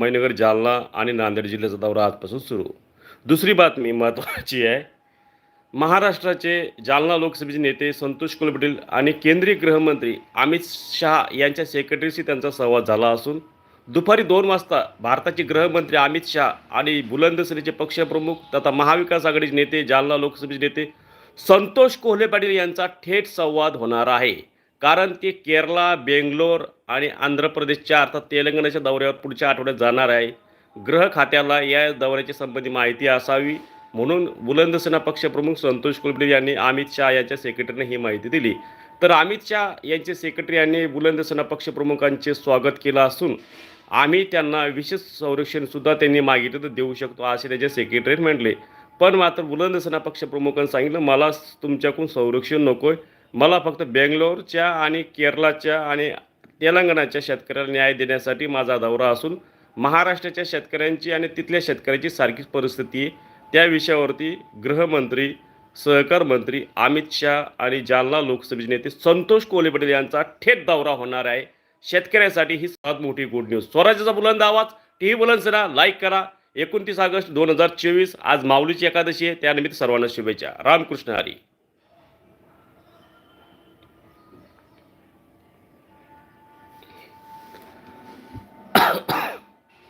महिनगर जालना आणि नांदेड जिल्ह्याचा दौरा आजपासून सुरू. दुसरी बातमी महत्त्वाची आहे. महाराष्ट्राचे जालना लोकसभेचे नेते संतोष कुलपाटील आणि केंद्रीय गृहमंत्री अमित शहा यांच्या सेक्रेटरीशी त्यांचा संवाद झाला असून दुपारी दोन वाजता भारताचे गृहमंत्री अमित शहा आणि बुलंद सेनेचे पक्षप्रमुख तथा महाविकास आघाडीचे नेते जालना लोकसभेचे नेते संतोष कोल्हे पाटील यांचा थेट संवाद होणार आहे. कारण ते केरला बेंगलोर आणि आंध्र प्रदेशच्या अर्थात तेलंगणाच्या दौऱ्यावर पुढच्या आठवड्यात जाणार आहे. ग्रह खात्याला या दौऱ्याची संबंधी माहिती असावी म्हणून बुलंदसेना पक्षप्रमुख संतोष कुलकर्णी यांनी अमित शहा यांच्या सेक्रेटरीने ही माहिती दिली. तर अमित शहा यांचे सेक्रेटरी यांनी बुलंदसेना पक्षप्रमुखांचे स्वागत केलं असून आम्ही त्यांना विशेष संरक्षणसुद्धा त्यांनी मागितलं तर देऊ शकतो असे त्याचे सेक्रेटरी म्हटले. पण मात्र बुलंदसेना पक्षप्रमुखांनी सांगितलं मला तुमच्याकडून संरक्षण नको आहे मला फक्त बेंगलोरच्या आणि केरळाच्या आणि तेलंगणाच्या शेतकऱ्याला न्याय देण्यासाठी माझा दौरा असून महाराष्ट्राच्या शेतकऱ्यांची आणि तिथल्या शेतकऱ्याची सारखीच परिस्थिती आहे. त्या विषयावरती गृहमंत्री सहकार मंत्री अमित शहा आणि जालना लोकसभेचे नेते संतोष कोल्हे पटेल यांचा थेट दौरा होणार आहे. शेतकऱ्यासाठी ही सर्वात मोठी गुड न्यूज स्वराज्याचा बुलंद आवाज टीव्ही बुलंदसेना लाईक करा. एकोणतीस ऑगस्ट दोन हजार चोवीस आज माऊलीची एकादशी आहे. त्यानिमित्त सर्वांना शुभेच्छा. रामकृष्ण हरी.